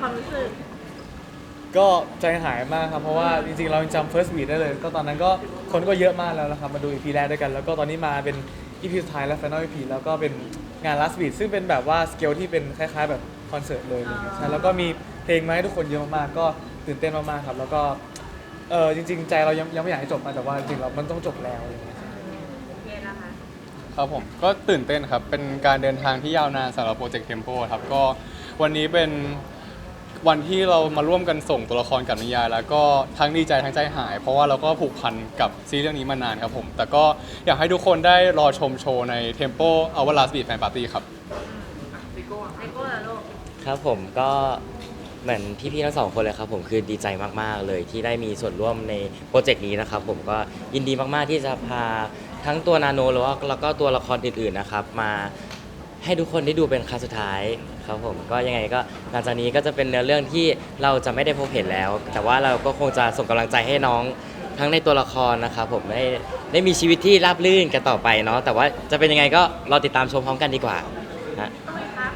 ความรู้สึกก็ใจหายมากครับ เพราะว่าจริงๆ เรายังจำ first beat ได้เลย ก็ตอนนั้นก็คนก็เยอะมากแล้วนะครับ มาดู EP แรกด้วยกัน แล้วก็ตอนนี้มาเป็น EP สุดท้ายแล้ว final EP แล้วก็เป็นงาน last beat ซึ่งเป็นแบบว่าสเกลที่เป็นคล้ายๆ แบบคอนเสิร์ตเลยอะไรเงี้ยใช่แล้วก็มีเพลงมาให้ทุกคนเยอะมากๆ ก็ตื่นเต้นมากๆ ครับ แล้วก็เออจริง ๆ ใจเรายังยังไม่อยากให้จบนะแต่ว่าจริงๆเรามันต้องจบแล้วอะไรเงี้ยเกนะคะ ครับผมก็ตื่นเต้นครับ เป็นการเดินทางที่ยาวนานสำหรับโปรเจกต์เทมโปครับ ก็วันนี้เป็น วันที่เรามาร่วมกันส่งตัวละครกับนิยาย แล้วก็ทั้งดีใจทั้งใจหาย เพราะว่าเราก็ผูกพันกับซีรีส์เรื่องนี้มานานครับผม แต่ก็อยากให้ทุกคนได้รอชมโชว์ใน Tempo Our Last Beat Fan Party ครับไอโก้ละลูกครับผมก็เหมือนพี่ๆทั้งสองคนเลยครับผมคือดีใจมากๆเลยที่ได้มีส่วนร่วมในโปรเจกต์นี้นะครับผมก็ยินดีมากๆที่จะพาทั้งตัวนาโนหรือว่าแล้วก็ตัวละครอื่นๆนะครับมา ให้ทุกคนได้ดูเป็นครั้งสุดท้ายครับผมก็ยังไงก็หลังจากนี้ก็จะเป็นเนื้อเรื่องที่เราจะไม่ได้พบเห็นแล้ว แต่ว่าเราก็คงจะส่งกำลังใจให้น้องทั้งในตัวละครนะครับผมได้ได้มีชีวิตที่ราบรื่นกันต่อไปเนาะแต่ว่าจะเป็นยังไงก็รอติดตามชมพร้อมกันดีกว่าฮะ ครับ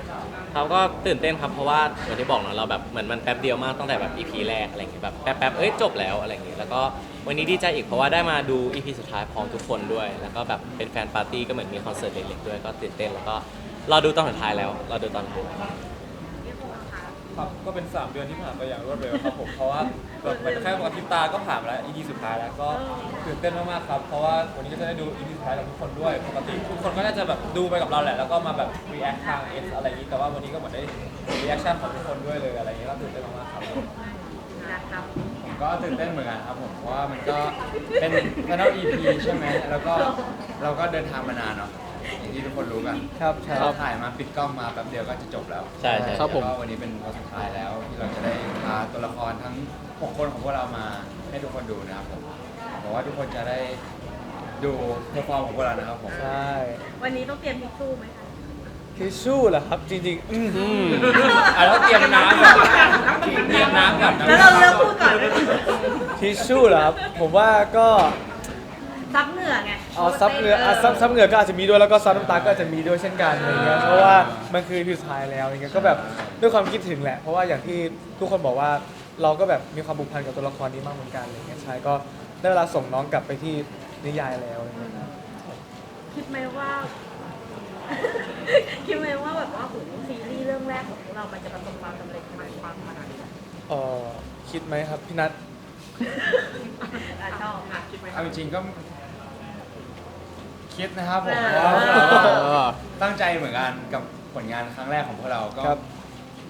เขาก็ตื่นเต้นครับเพราะว่าเหมือนที่บอกเนอะเราแบบเหมือนมันแป๊บเดียวมากตั้งแต่แบบ EP แรกอะไรอย่างเงี้ยแบบแป๊บๆเอ้ยจบแล้วอะไรอย่างเงี้ยแล้วก็วันนี้ดีใจอีกเพราะว่าได้มาดู EP สุดท้ายพร้อมทุกคนด้วย แล้วก็แบบเป็นแฟนปาร์ตี้ก็เหมือนมีคอนเสิร์ตเล็กๆด้วยก็ตื่นเต้นแล้วก็ รอดูตอนสุดท้ายแล้วรอดูตอนท้ายพี่ภูมิคะครับก็เป็น 3 เดือนที่ผ่านไปอย่างรวดเร็วครับผม เพราะว่าแบบเหมือนแค่กระพริบตาก็ผ่านมาแล้ว EP สุดท้ายแล้วก็ตื่นเต้นมากๆครับ เพราะว่าวันนี้ก็จะได้ดู EP สุดท้ายกับทุกคนด้วย ปกติทุกคนก็น่าจะแบบดูไปกับเราแหละ แล้วก็มาแบบ react ทาง X อะไรอย่างนี้ แต่ว่าวันนี้ก็เหมือนได้ reaction ของทุกคนด้วยเลยอะไรอย่างนี้ก็ตื่นเต้นมากๆครับนะครับผมก็ตื่นเต้นเหมือนกันครับผมเพราะว่ามันก็เป็น final EP ใช่ไหมแล้วก็เราก็เดินทางมานานเนาะ อย่างที่ทุกคนรู้กันครับใช่ เราถ่ายมาปิดกล้องมาแป๊บเดียวก็จะจบแล้วใช่ใช่ ครับผม แล้วก็วันนี้เป็นวันสุดท้ายแล้วที่เราจะได้พาตัวละครทั้ง 6 คนของพวกเรามาให้ทุกคนดูนะครับผมบอกว่าทุกคนจะได้ดูเพอร์ฟอร์มของพวกเรานะครับผม ใช่วันนี้ต้องเตรียมทิชชู่ไหมคะทิชชู่เหรอครับ จริงๆ อืมอะแล้วเตรียมน้ำก่อนเตรียมน้ำก่อนแล้วเราเลือกพูดก่อนทิชชู่เหรอครับ ผมว่าก็ซับเหงื่อไง เอาซับเหงื่ออะซับซับเหงื่อก็อาจจะมีด้วยแล้วก็ซับน้ำตาก็อาจจะมีด้วยเช่นกันอะไรเงี้ยเพราะว่ามันคือพิวทายแล้วอย่างเงี้ยก็แบบด้วยความคิดถึงแหละ เพราะว่าอย่างที่ทุกคนบอกว่าเราก็แบบมีความผูกพันกับตัวละครนี้มากเหมือนกันอะไรเงี้ยใช่ก็ได้เวลาส่งน้องกลับไปที่นิยายแล้วอะไรเงี้ยครับคิดไหมว่า คิดไหมว่าแบบว่าโหซีรีส์เรื่องแรกของพวกเรามันจะประสบความสำเร็จมากความขนาดนี้เออคิดไหมครับพี่นัทอะชอบอะคิดไหมเอาจริงๆก็ คิดนะครับผมเอเพอราะว่าเราก็ตั้งใจเหมือนกันกับผลงานครั้งแรกของพวกเราก็ ครับ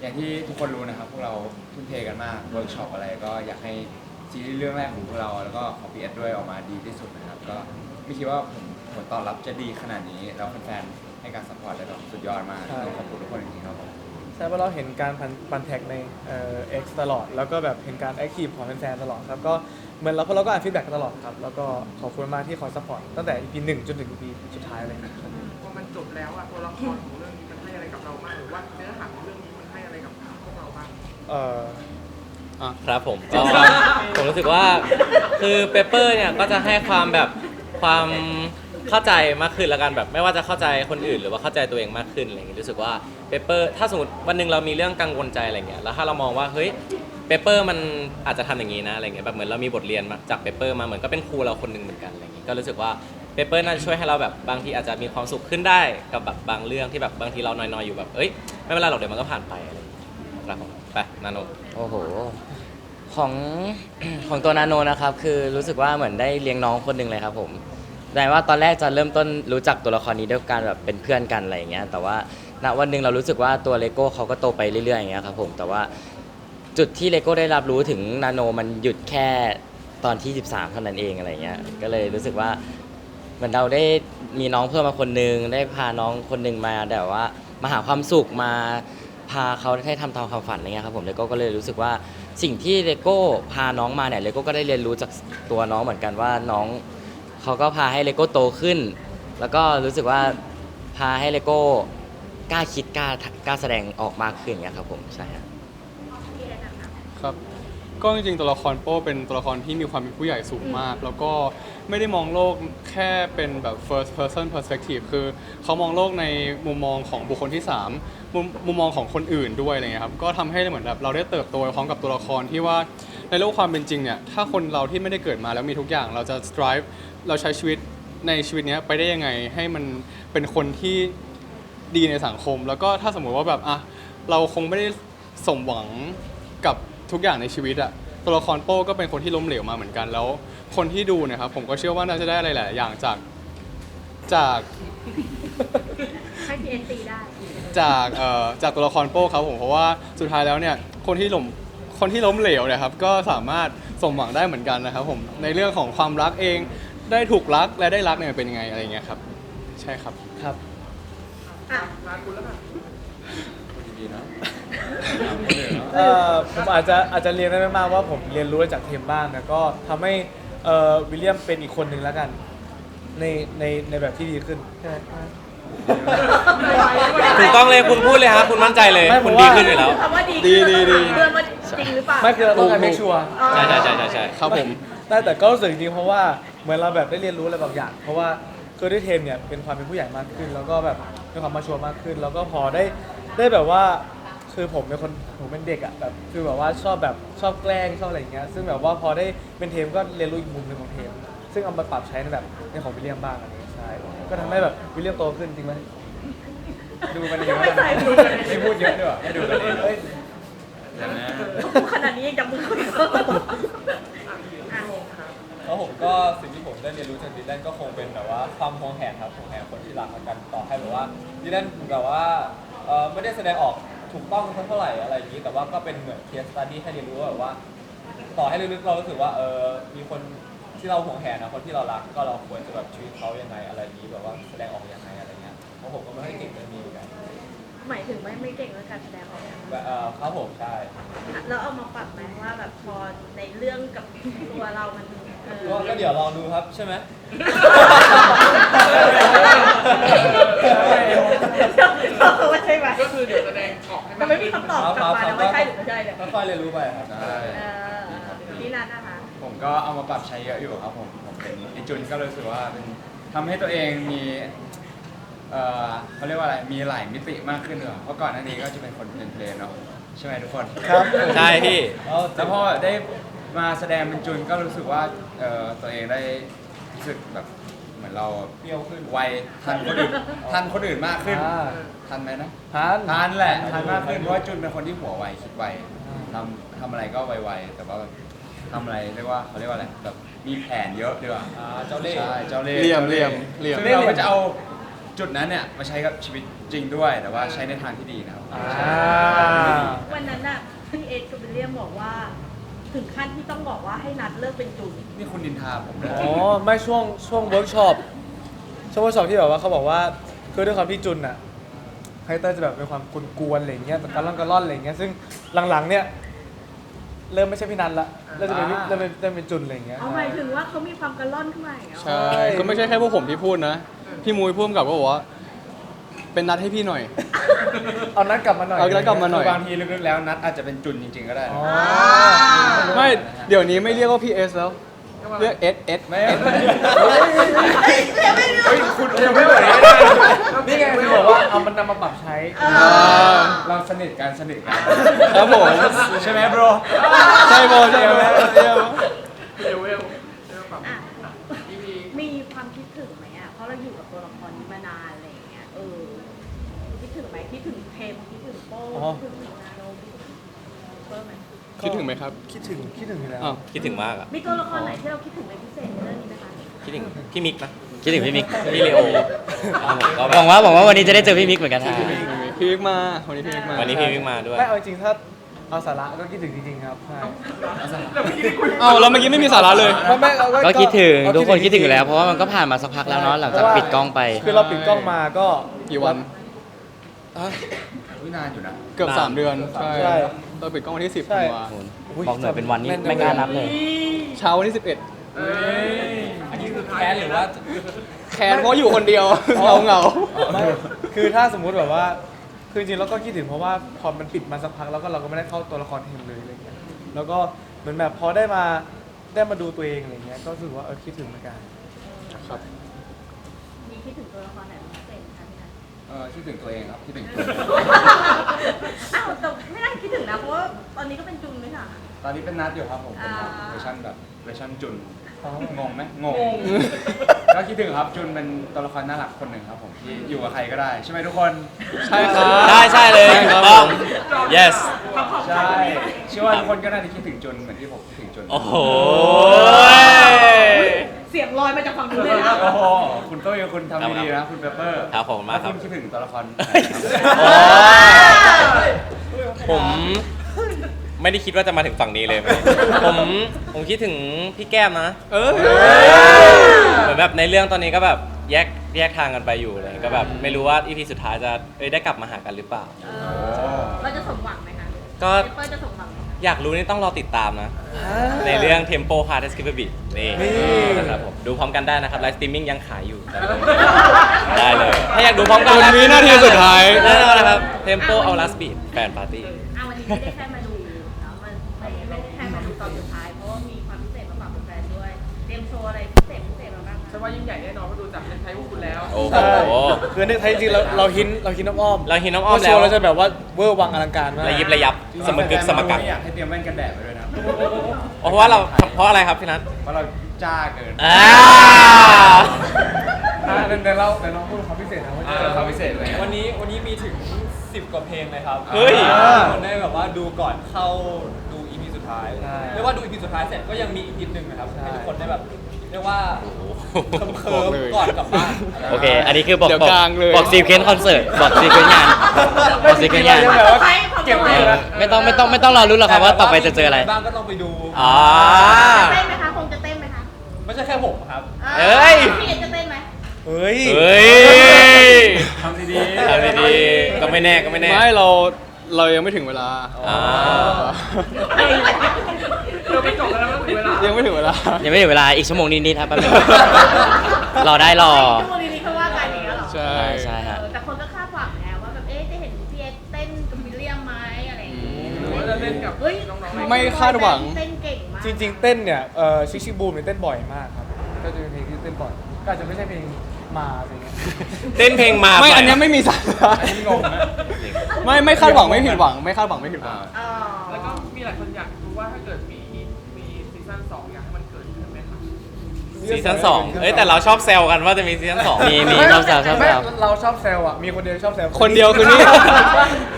อย่างที่ทุกคนรู้นะครับ พวกเราทุ่มเทกันมากเวิร์กช็อปอะไรก็อยากให้ซีรีส์เรื่องแรกของพวกเรา แล้วก็ของพีเอสด้วยออกมาดีที่สุดนะครับ ก็ไม่คิดว่าผลผลตอบรับจะดีขนาดนี้ แล้วแฟนๆให้การสปอร์ตได้แบบสุดยอดมากต้องขอบคุณทุกคนจริงๆครับผม ใช่เพราะเราเห็นการพันปันแท็กในเอ่อ X ตลอด แล้วก็แบบเห็นการแอคทีฟของแฟนๆตลอดครับก็เหมือนเราพวกเราก็อ่านฟีดแบ็กตลอดครับ แล้วก็ขอบคุณมากที่คอยซัพพอร์ตตั้งแต่ EP หนึ่งจนถึง EP สุดท้ายเลยครับพอมันจบแล้วอะตัวละครของเรื่องนี้มันให้อะไรกับเราบ้างหรือว่าเนื้อหาของเรื่องนี้มันให้อะไรกับพวกเราบ้างเอ่ออะครับผมก็ผมรู้สึกว่าคือเปเปอร์เนี่ยก็จะให้ความแบบความ เข้าใจมากขึ้นแล้วกันแบบไม่ว่าจะเข้าใจคนอื่น หรือว่าเข้าใจตัวเองมากขึ้นอะไรอย่างเงี้ยรู้สึกว่าเปเปอร์ถ้าสมมติวันหนึ่งเรามีเรื่องกังวลใจอะไรเงี้ยแล้วถ้าเรามองว่าเฮ้ยเปเปอร์มันอาจจะทำอย่างนี้นะอะไรเงี้ยแบบเหมือนเรามีบทเรียนมาจากเปเปอร์มาเหมือนก็เป็นครูเราคนหนึ่งเหมือนกันอะไรเงี้ยก็รู้สึกว่าเปเปอร์น่าจะช่วยให้เราแบบบางทีอาจจะมีความสุขขึ้นได้กับแบบบางเรื่องที่แบบบางทีเรานอยๆอยู่แบบเอ้ยไม่เป็นไรหรอกเดี๋ยวมันก็ผ่านไปอะไรอย่างเงี้ยครับผมไปนาโน โอ้โห ของ ของตัวนาโนนะครับ คือรู้สึกว่าเหมือนได้เลี้ยงน้องคนหนึ่งเลยครับผม แต่ว่าตอนแรกจะเริ่มต้นรู้จักตัวละครนี้ด้วยการแบบเป็นเพื่อนกันอะไรอย่างเงี้ยแต่ว่าณวันหนึ่งเรารู้สึกว่าตัวเลโก้เขาก็โตไปเรื่อยๆอย่างเงี้ยครับผมแต่ว่าจุดที่เลโก้ได้รับรู้ถึงนาโนมันหยุดแค่ตอนที่ 13 เท่านั้นเองอะไรเงี้ยก็เลยรู้สึกว่าเหมือนเราได้มีน้องเพิ่มมาคนหนึงได้พาน้องคนหนึงมาแต่ว่ามาหาความสุขมาพาเขาให้ทำตามความฝันอะไรเงี้ยครับผมเลโก้ก็เลยรู้สึกว่าสิ่งที่เลโก้พาน้องมาเนี่ยเลโก้ก็ได้เรียนรู้จากตัวน้องเหมือนกันว่าน้อง เขาก็พาให้เลโก้โตขึ้น แล้วก็รู้สึกว่าพาให้เลโก้กล้าคิดกล้ากล้าแสดงออกมากขึ้นอย่างเงี้ยครับผมใช่ครับครับก็จริงๆตัวละครโป้เป็นตัวละครที่มีความเป็นผู้ใหญ่สูงมาก แล้วก็ไม่ได้มองโลกแค่เป็นแบบ first person perspective คือเขามองโลกในมุมมองของบุคคลที่ 3 มุมมุมมองของคนอื่นด้วยอะไรเงี้ยครับก็ทำให้เหมือนแบบเราได้เติบโตไปพร้อมกับตัวละครที่ว่า ในโลกความเป็นจริงเนี่ยถ้าคนเราที่ไม่ได้เกิดมาแล้วมีทุกอย่างเราจะ strive เราใช้ชีวิตในชีวิตเนี้ยไปได้ยังไงให้มันเป็นคนที่ดีในสังคม แล้วก็ถ้าสมมุติว่าแบบอะเราคงไม่ได้สมหวังกับทุกอย่างในชีวิตอะตัวละครโป้ก็เป็นคนที่ล้มเหลวมาเหมือนกันแล้ว คนที่ดูเนะครับผมก็เชื่อว่าน่าจะได้อะไรหลายๆอย่างจากจากให้พีเอ็นตีได้ จากเอ่อจากตัวละครโป้ครับผมเพราะว่าสุดท้ายแล้วเนี่ยคนที่ล้ม คนที่ล้มเหลวเนี่ยครับ ก็สามารถสมหวังได้เหมือนกันนะครับผมในเรื่องของความรักเองได้ถูกรักและได้รักเนี่ยเป็นยังไงอะไรอย่างเงี้ยครับ ใช่ครับ ครับอะมาคุณแล้วกันดีๆเนาะเอ่อผมอาจจะอาจจะเรียนได้ไม่มากว่าผมเรียนรู้จากเทมบ้างนะก็ทำให้เอ่อวิลเลียมเป็นอีกคนหนึ่งแล้วกัน ในในในแบบที่ดีขึ้นใช่ไหมถูกต้องเลยคุณพูดเลยครับ คุณมั่นใจเลย ไม่คุณผมดีว่า ขึ้นอยู่แล้ว คำว่าดีดีดีดีเรื่องว่า จริงหรือเปล่า ไม่คือเราต้องการ make sure ใช่ใช่ใช่ใช่ใช่ ครับผมแต่แต่ก็รู้สึกจริงๆเพราะว่าเหมือนเราแบบได้เรียนรู้อะไรบางอย่าง เพราะว่าคือด้วยเทมเนี่ยเป็นความเป็นผู้ใหญ่มากขึ้น แล้วก็แบบมีความมาชัวร์มากขึ้น แล้วก็พอได้ได้แบบว่า คือผมเป็นคนผมเป็นเด็กอะแบบคือแบบว่าชอบแบบชอบแกล้งชอบอะไรอย่างเงี้ยซึ่งแบบว่าพอได้เป็นเทมก็เรียนรู้อีกมุมหนึ่งของเทม ซึ่งเอามาปรับใช้ในแบบในของวิลเลียมบ้างอะไรอย่างเงี้ยใช่ก็ทำให้แบบวิลเลียมโตขึ้นจริงไหมดูกันเองไม่ใส่ไม่พูดเยอะด้วยให้ดูกันเองเอ้ย เดี๋ยวนะ ขนาดนี้ยังจับมือคุยกันอะแล้วผมก็สิ่งที่ผมได้เรียนรู้จากดีแลนก็คงเป็นแบบว่าความหวงแหนครับหวงแหนคนที่รักกันต่อให้แบบว่าดีแลนแบบว่าเอ่อไม่ได้แสดงออกถูกต้องเท่าไหร่อะไรอย่างนี้ แต่ว่าก็เป็นเหมือนเคสตัดดี้ให้เรียนรู้ว่าแบบว่า ต่อให้ลึกๆเรารู้สึกว่าเออมีคนที่เราหวงแหนนะคนที่เรารักก็เราควรจะแบบชีวิตเขายังไงอะไรอย่างนี้แบบว่าแสดงออกยังไงอะไรเงี้ยเพราะผมก็ไม่ค่อยเก่งเรื่องนี้เหมือนกันหมายถึงไม่ไม่เก่งเรื่องการแสดงออก เออครับผมใช่ แล้วเอามาปรับไหมว่าแบบพอในเรื่องกับตัวเรามันเออก็ก็เดี๋ยวลองดูครับใช่ไหม ไม่ใช่ไหมก็คือเดี๋ยวแสดงออกให้แต่ไม่มีคำตอบกลับมานะไม่ใช่หรือไม่ใช่เนี่ยค่อยๆเรียนรู้ไปครับใช่เออนี่นัทนะคะ ผมก็เอามาปรับใช้เยอะอยู่ครับผมผมเป็นไอจุนก็รู้สึกว่าเป็นทำให้ตัวเองมี เอ่อเขาเรียกว่าอะไรมีหลายมิติมากขึ้นเลยเพราะก่อนหน้านี้ก็จะเป็นคนเพลนเพลนเนาะใช่ไหมทุกคนครับ ใช่พี่ แล้วพอได้มาแสดงเป็นจุนก็รู้สึกว่าเอ่อตัวเองได้รู้สึกแบบเหมือนเราเปรี้ยวขึ้นไวทันคนอื่นทันคนอื่นมากขึ้นอ่า ทันไหมนะ ทาน ทันแหละทันมากขึ้นเพราะว่าจุนเป็นคนที่หัวไวคิดไวทำทำอะไรก็ไวๆแต่ว่าแบบทำอะไรเรียกว่าเขาเรียกว่าอะไรแบบมีแผนเยอะดีกว่าอ่าเจ้าเล่ห์ใช่เจ้าเล่ห์เหลี่ยมจ้าเหลี่ยมเหลี่ยม ซึ่งเราก็จะเอา จุดนั้นเนี่ยมาใช้กับชีวิตจริงด้วยแต่ว่าใช้ในทางที่ดีนะครับอ่า วันนั้นน่ะพี่เอ็ดกับวิลเลียมบอกว่า ถึงขั้นที่ต้องบอกว่าให้นัดเลิกเป็นจุนนี่คุณดินทาผมเลยอ๋อไม่ช่วงช่วงเวิร์กช็อปช่วงเวิร์กช็อปที่แบบว่าเขาบอกว่าคือด้วยความที่จุนอะไฮเตอร์จะแบบเป็นความกวนๆอะไรอย่างเงี้ยแบบกระล่อนกระล่อนอะไรอย่างเงี้ยซึ่งหลังๆเนี่ยเริ่มไม่ใช่พี่นันละเริ่มจะเป็นพี่เริ่มเป็นเริ่มเป็นจุนอะไรอย่างเงี้ยเอาหมายถึงว่าเขามีความกระล่อนขึ้นมาอย่างเงี้ยใช่ ก็ไม่ใช่แค่พวกผมที่พูดนะ พี่มุ้ยพูดกับก็บอกว่า เป็นนัดให้พี่หน่อย เอานัดกลับมาหน่อยเอานัดกลับมาหน่อยบางทีลึกๆแล้วนัดอาจจะเป็นจุนจริงๆก็ได้อ๋นะอไม่เดี๋ยวนี้ไม่เรียกว่าพี่เอสแล้ว เรียกเอสเอสไม่ เฮ้ยคุณคุณไม่บอกไม่ได้นี่ไงที่บอกว่าเอามันนำมาปรับใช้ เราสนิทกันสนิทกันครับผม ใช่ไหมโบรใช่โบใช่โบใช่โบ เทมคิดถึงโป้อ๋อคิดถึงนาโนคิดถึงเปิ้ลไหมคิดถึงไหมครับคิดถึงคิดถึงอยู่แล้วอ้าวคิดถึงมากอะมีตัวละครไหนที่เราคิดถึงเป็นพิเศษในเรื่องนี้ไหมคะคิดถึงพี่มิกนะคิดถึงพี่มิกพี่เลโออะผมก็หแบวับงว่าหวังว่าวันนี้จะได้เจอพี่มิกเหมือนกันฮะพี่มิกมาวันนี้พี่มิกมาวันนี้พี่มิกมาด้วยไม่เอาจริงๆถ้าเอาสาระก็คิดถึงจริงๆครับใช่เอ้าแล้วเมื่อกี้ไม่มีสาระเลยไม่ไม่เราก็คิดถึงเอาทุกคนคิดถึงอยู่แล้วจเพริๆราะว่ามันก็ผ่านมาสักพักแล้วเนาะหลังจากปิดกล้องไป คือเราปิดกล้องมาก็กี่วัน วินานอยู่นะเกือบ3เดือน ใช่ใช่ เราปิดกล้องวันที่10ใช่ ธันวาบอกหน่อยเป็นวันนี้ไม่กล้านับเลย เช้าวันที่เอ้ยอันนี้คือท้ายแค้นหรือว่า11แคนเพราะอยู่คนเดียวเหงาเหงาไม่คือถ้าสมมุติแบบว่า คือจริงๆเราก็คิดถึงเพราะว่าพอมันปิดมาสักพักแล้วก็เราก็ไม่ได้เข้าตัวละครเทมเลยอะไรเงี้ย แล้วก็เหมือนแบบพอได้มาได้มาดูตัวเองอะไรเงี้ย ก็รู้สึกว่าเออคิดถึงเหมือนกันครับ มีคิดถึงตัวละครไหน ออคิดถึงตัวเองครับคิดถึงจุนอ้าวแต่ไม่น่าคิดถึงนะเพราะว่าตอนนี้ก็เป็นจุนไม่ใช่เหรอ ตอนนี้เป็นนัดอยู่ครับผมเป็นนัดอ่า เวอร์ชันแบบเวอร์ชันจุนอ๋องงไหมงง ก็คิดถึงครับจุนเป็นตัวละครน่ารักคนหนึ่งครับผมที่อยู่กับใครก็ได้ ใช่ไหมทุกคนใช่ครับ ได้ใช่เลยใช่ครับต้องผม yes ใช่เชื่อว่าทุกคนก็น่าจะคิดถึงจุนเหมือนที่ผมคิดถึงจุนโอ้โหเสียงลอยมาจากฝั่งนู้นเลยนะ โอ้โหคุณตุ้ยคุณทำดีๆนะคุณเปเปอร์ครับขอบคุณมากครับ แล้วคุณคิดถึงตัวละครไหนครับโอ้ ผมไม่ได้คิดว่าจะมาถึงฝั่งนี้เลยผมผมคิดถึงพี่แก้มนะเออเหมือนแบบในเรื่องตอนนี้ก็แบบแยกแยกทางกันไปอยู่เลยก็แบบไม่รู้ว่าอีพีสุดท้ายจะเอ้ยได้กลับมาหากันหรือเปล่าเออเราจะสมหวังไหมคะก็ เปเปอร์จะสมหวังไหมคะ อยากรู้นี่ต้องรอติดตามนะ ในเรื่อง Tempo Hard Escapability นี่นี่นะครับผมดูพร้อมกันได้นะครับไลฟ์สตรีมมิ่งยังขายอยู่ ได้เลย ถ้าอยากดูพร้อมกันจนวินาทีสุดท้าย แน่นอนนะครับ Tempo a u l a Speed Fan Party อะวันนี้ไม่ได้แค่มาดูเนาะมันไม่ไม่ได้แค่มาดูตอนสุดท้าย เพราะว่ามีความพิเศษมาฝากแฟนๆด้วย เตรียมโชว์อะไรพิเศษพิเศษมาบ้างฉัคะนว่ายิ่งใหญ่แน่ โอ้โหใช่คือในไทยจริงๆเราเราหินเราหินน้ำอ้อมเราหินน้ำอ้อมเพราะโชว์แล้ว เราจะแบบว่าเวอร์วังอลังการมากระยิบระยับสมกึกสมกักไม่อยากให้เตรียมแว่นกันแดดไว้ด้วยนะเพราะว่าเราเพราะอะไรครับพี่นัทเพราะเราจ้าเกินอ่าอะเดี๋ยวเดี๋ยวเราเดี๋ยวเราพูดความพิเศษนะว่าจะเจอความพิเศษเลยวันนี้วันนี้มีถึง 10 กว่าเพลงเลยครับเฮ้ยคนได้แบบว่าดูก่อนเข้าดู EP สุดท้ายใช่เรียกว่าดู EP สุดท้ายเสร็จก็ยังมีอีกนิดนึงนะครับใช่ให้ทุกคนได้แบบเรียกว่า เคิมบอกเลยๆก่อนกลับบ้านโอเค อันนี้คือบอกเดี๋ยวบอกกลางเลย บอกซีเควนต์คอนเสิร์ต บอกซีเควนต์งาน บอกซีเควนต์งานไม่ แบบว่าเก็บไว้ เออนะไม่ต้องไม่ต้องไม่ต้องรอรุ้นหรอกครับว่าต่อไปจะเจออะไร บ้างก็ต้องไปดู อ๋อจะเต้นไหมคะคงจะเต้นไหมคะไม่ใช่แค่ผมครับ เอ้ย พี่เอ็นจะเต้นไหมเฮ้ย เฮ้ยทำดีๆ ทำดีๆก็ไม่แน่ก็ไม่แน่ ไม่เราเรายังไม่ถึงเวลา อ่า เราไปจบแล้วมันถึงเวลายังไม่ถึงเวลา ยังไม่ถึงเวลาอีกชั่วโมงนิดๆครับแป๊บนึงรอได้รอ ชั่วโมงนี้เขาว่ากันอย่างเงี้ยเหรอใช่ ใช่ฮะ เออแต่คนก็คาดหวังไงว่าแบบเอ๊ะจะเห็นพี่เอ็นเต้นกับวิลเลียมไหมอะไรอย่างเงี้ยหรือว่าจะเล่นกับเฮ้ยน้องๆไม่คาดหวัง เต้นเก่งมากจริง ๆ เต้นเนี่ยเอ่อชิชิบูมเนี่ยเต้นบ่อยมากครับก็จะเป็นเพลงที่เต้นบ่อยก็อาจจะไม่ใช่เพลงมาอะไรเงี้ยเต้นเพลงมาไม่ปอันเนี้ยไม่มีสาระนี่งงนะ ไม่ไม่คาดหวังไม่ผิดหวัง ไม่คาดหวังไม่ผิดหวัง เออ แล้วก็มีหลายคนอยากรู้ว่าถ้าเกิดมีมีซีซั่น สองอยากให้มันเกิดขึ้นไหมคะซีซั่นสองเอ้ยแต่เราชอบแซวกันว่าจะมีซีซั่นสองมีมีชอบแซวชอบแซว ไม่เราชอบแซวอะ มีคนเดียวชอบแซวคนเดียวคือนี่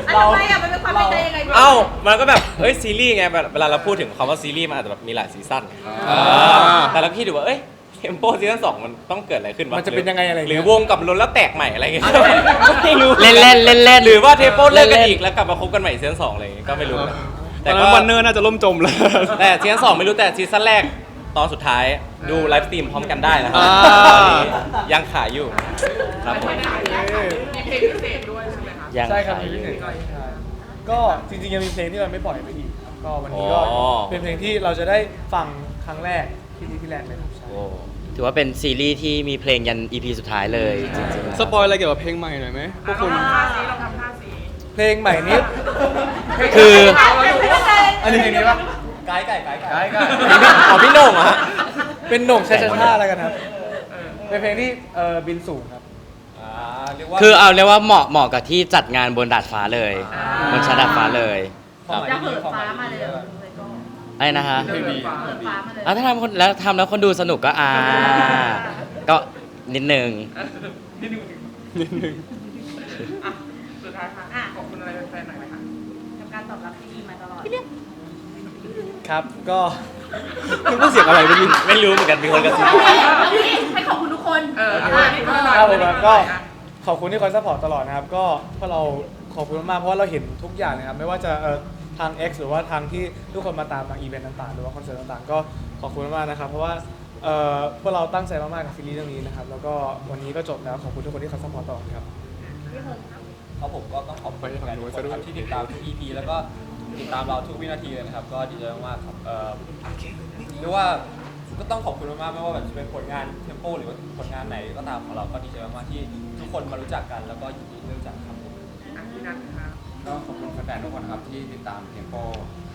อันทำไมอะมันเป็นความเป็นใจยังไงบ้างเอ้ามันก็แบบเอ้ยซีรีส์ไงแบบเวลาเราพูดถึงคำว่าซีรีส์มันอาจจะแบบมีหลายซีซั่นอ่าอ่าแต่เราคิดดูว่าเอ้ยเทมโปซีซั่นสองมันต้องเกิดอะไรขึ้นวะมันจะเป็นยังไงอะไรหรืเงี้อยวงกลับล้นแล้วแตกใหม่อะไรเงี้ยไม่รู้เล่นเล่นเล่นเล่นหรือว่าเทมโปเลิกกันอีกแล้วกลับมาคบกันใหม่ซีซั่นสองอะไรอย่างเงี้ยก็ไม่รู้นะ ตแต่อนก็นั้นวันเนอร์น่าจะล่มจมแล้ว แต่ซีซั่นสองไม่รู้แต่ซีซั่นแรกตอนสุดท้ายดูไลฟ์สตรีมพร้อมกันได้นะครัอ่า ตอนนี้ยังขายอยู่ครับผมมีเพลงพิเศษด้วยใช่ไหมคะยังใช่ครับขายมีอพิยู่ เศษใช่ก็จริงๆยังมีเพลงที่เราไม่ปล่อยไปอีกก็วันนี้ก็อ๋อ เป็นเพลงที่เราจะได้ฟังครั้งแรกที่นี่ที่แรกเลยครับใช่ โอ้ถือว่าเป็นซีรีส์ที่มีเพลงยัน EP สุดท้ายเลยจริงๆ สปอยอะไรเกี่ยวกับเพลงใหม่หน่อยไหมพวกคุณ เราทำท่าสีเราทำท่าสีเพลงใหม่นี้ คือ อันนี้เพลงนี้ปะไกด์ไก่ไกด์ไก่ใช่ก็อ๋อพี่โหน่งเหรอฮะเป็นโหน่งชาชาชาแล้วกันครับเป็นเพลงที่เอ่อบินสูงครับ อ่าเรียกว่า คือเอาเรียกว่าเหมาะเหมาะกับที่จัดงานบนดาดฟ้าเลยบนชั้นดาดฟ้าเลยครับจะเหินฟ้ามาเลยเหรอเลยก็ไอ้นะฮะเดินฟ้าเหินฟ้ามาเลยอะถ้าทำคนแล้วทำแล้วคนดูสนุกก็อ่า ก็นิดนึง นิดนึงนิดนึงอะสุดท้ายค่ะขอบคุณอะไรแฟนๆหน่อยไหมคะ กับการตอบรับที่ดีมาตลอด ครับ ก็นึกว่าเสียงอะไรเมื่อกี้ไม่รู้เหมือนกันมีคนกระซิบเอางี้ให้ขอบคุณทุกคนเอออะอันนี้ก็หน่อย ครับผมอันนี้ก็หน่อยอะขอบคุณที่คอยซัพพอร์ตตลอดนะครับ ก็พวกเราขอบคุณมากๆเพราะว่าเราเห็นทุกอย่างนะครับ ไม่ว่าจะเอ่อทาง X หรือว่าทางที่ทุกคนมาตามทางอีเวนต์ต่างๆ หรือว่าคอนเสิร์ตต่างๆ ก็ขอบคุณมากๆนะครับ เพราะว่าเอ่อพวกเราตั้งใจมากๆกับซีรีส์เรื่องนี้นะครับ แล้วก็วันนี้ก็จบแล้วขอบคุณทุกคนที่คอยซัพพอร์ตตลอดครับ ครับผมก็ต้องขอบคุณแฟนๆทุกคนครับที่ติดตามทุก EP แล้วก็ ติดตามเราทุกวินาทีเลยนะครับ ก็ดีใจมากๆครับเอ่อเรียกว่าก็ต้องขอบคุณมากๆไม่ว่าแบบจะเป็นผลงานเทมโปหรือว่าผลงานไหนก็ตามของเราก็ดีใจมากๆที่ทุกคนมารู้จักกันแล้วก็ยินดีที่รู้จักครับผมอะพี่นัทค่ะคก็ขอบคุณแฟนๆทุกคนนะครับที่ติดตามเทมโป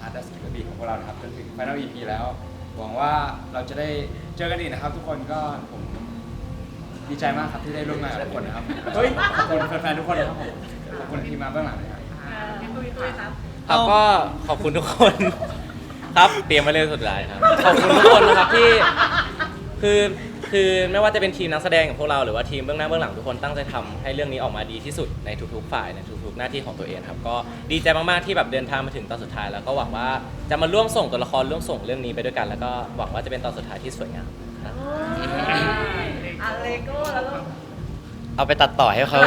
ฮาร์ดดัสกิบีของพวกเรานะครับจนถึง Final EP แล้ว หวังว่าเราจะได้เจอกันอีกนะครับ ทุกคนก็ผมดีใจมากครับที่ได้ร่วมงานกับทุกคนนะครับเฮ้ยขอบคุณแฟนๆทุกคนนะครับผมขอบคุณทีมมาเบื้องหลังนะครับพี่ตุ้ยตุ้ยครับ ครับก็ขอบคุณทุกคน ครับเตรียมมาเล่นสุดท้ายครับ ขอบคุณทุกคนนะครับที่คือคือไม่ว่าจะเป็นทีมนักแสดงของพวกเราหรือว่าทีมเบื้องหน้าเบื้องหลังทุกคนตั้งใจทำให้เรื่องนี้ออกมาดีที่สุดในทุกๆ ฝ่ายในทุกๆ หน้าที่ของตัวเองครับก็ดีใจมากๆที่แบบเดินทางมาถึงตอนสุดท้าย แล้วก็หวังว่าจะมาร่วมส่งตัวละครร่วมส่งเรื่องนี้ไปด้วยกัน แล้วก็หวังว่าจะเป็นตอนสุดท้ายที่สวยงามครับอะเลโก้แล้วก็ เอาไปตัดต่อให้เขา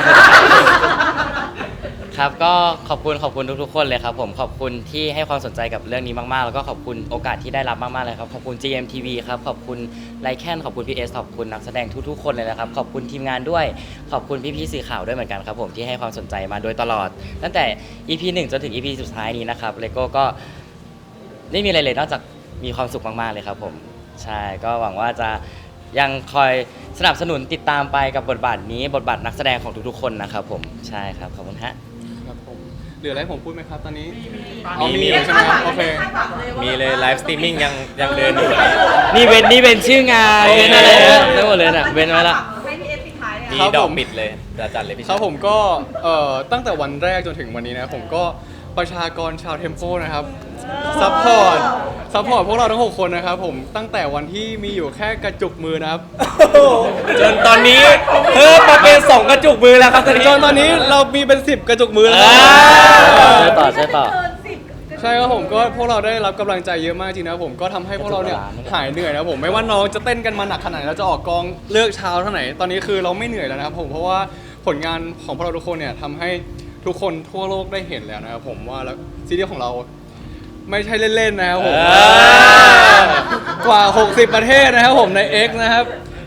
ครับก็ขอบคุณขอบคุณทุกๆคนเลยครับผมขอบคุณที่ให้ความสนใจกับเรื่องนี้มากๆ แล้วก็ขอบคุณโอกาสที่ได้รับมากๆเลยครับขอบคุณ GMTV ครับขอบคุณไลแคนขอบคุณ PS ขอบคุณนักแสดงทุกๆคนเลยนะครับขอบคุณทีมงานด้วย ขอบคุณพี่ๆสื่อข่าวด้วยเหมือนกันครับผมที่ให้ความสนใจมาโดยตลอด ตั้งแต่ EP 1จนถึง EP สุดท้ายนี้นะครับเลโก้ก็ไม่มีอะไรเลยนอกจากมีความสุขมากๆเลยครับผมใช่ก็หวังว่าจะยังคอย สนับสนุนติดตามไปกับบทบาทนี้บทบาทนักแสดงของทุกๆคนนะครับผมใช่ครับขอบคุณฮะ ครับผมเหลืออะไรให้ผมพูดไหมครับตอนนี้มีอ๋อมีมี อยู่ใช่ไหมครับโอเค มีเลยไลฟ์สตรีมมิ่งยังยังเดินอยู่เลยนี่เป็นนี่เป็นชื่องานเป็นอะไรนะทั้งหมดเลยน่ะเป็นไว้ละให้พี่เอสปิดท้ายเลยมีครับดอผกมปิดเลยจะจัดเลยพี่ ครับชายผมก็เอ่อตั้งแต่วันแรกจนถึงวันนี้นะผมก็ ประชากรชาวเทมโปนะครับ ซัพพอร์ต ซัพพอร์ตพวกเราทั้ง 6 คนนะครับผม ตั้งแต่วันที่มีอยู่แค่กระจุกมือนะครับ จนตอนนี้เพิ่มมาเป็นสองกระจุกมือแล้วครับตอนนี้จนตอนนี้เรามีเป็น 10 กระจุกมือแล้วอ่าครับใช่ต่อใช่ต่อ เกินสิบใช่ครับผมก็พวกเราได้รับกำลังใจเยอะมากจริงนะครับผมก็ทำให้พวกเราเนี่ยหายเหนื่อยนะครับผมไม่ว่าน้องจะเต้นกันมาหนักขนาดไหนเราจะออกกองเลิกเช้าเท่าไหร่ตอนนี้คือเราไม่เหนื่อยแล้วนะครับผมเพราะว่าผลงานของพวกเราทุกคนเนี่ยทำให้ ทุกคนทั่วโลกได้เห็นแล้วนะครับผมว่าแล้วซีรีส์ของเราไม่ใช่เล่นๆนะครับผมอ่ากว่า 60 ประเทศนะครับผมใน X นะครับ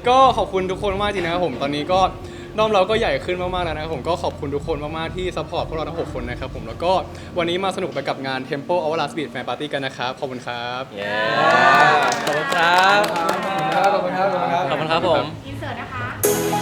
ก็ขอบคุณทุกคนมากจริงนะครับผมตอนนี้ก็น้อมเราก็ใหญ่ขึ้นมากๆแล้วนะครับผมก็ขอบคุณทุกคนมากๆที่ซัพพอร์ตพวกเราทั้ง 6 คนนะครับผมแล้วก็วันนี้มาสนุกไปกับงาน Tempo of Last Beat Fan Party กันนะครับขอบคุณครับเย้ขอบคุณครับขอบคุณครับ ขอบคุณครับ ขอบคุณครับ ขอบคุณครับผม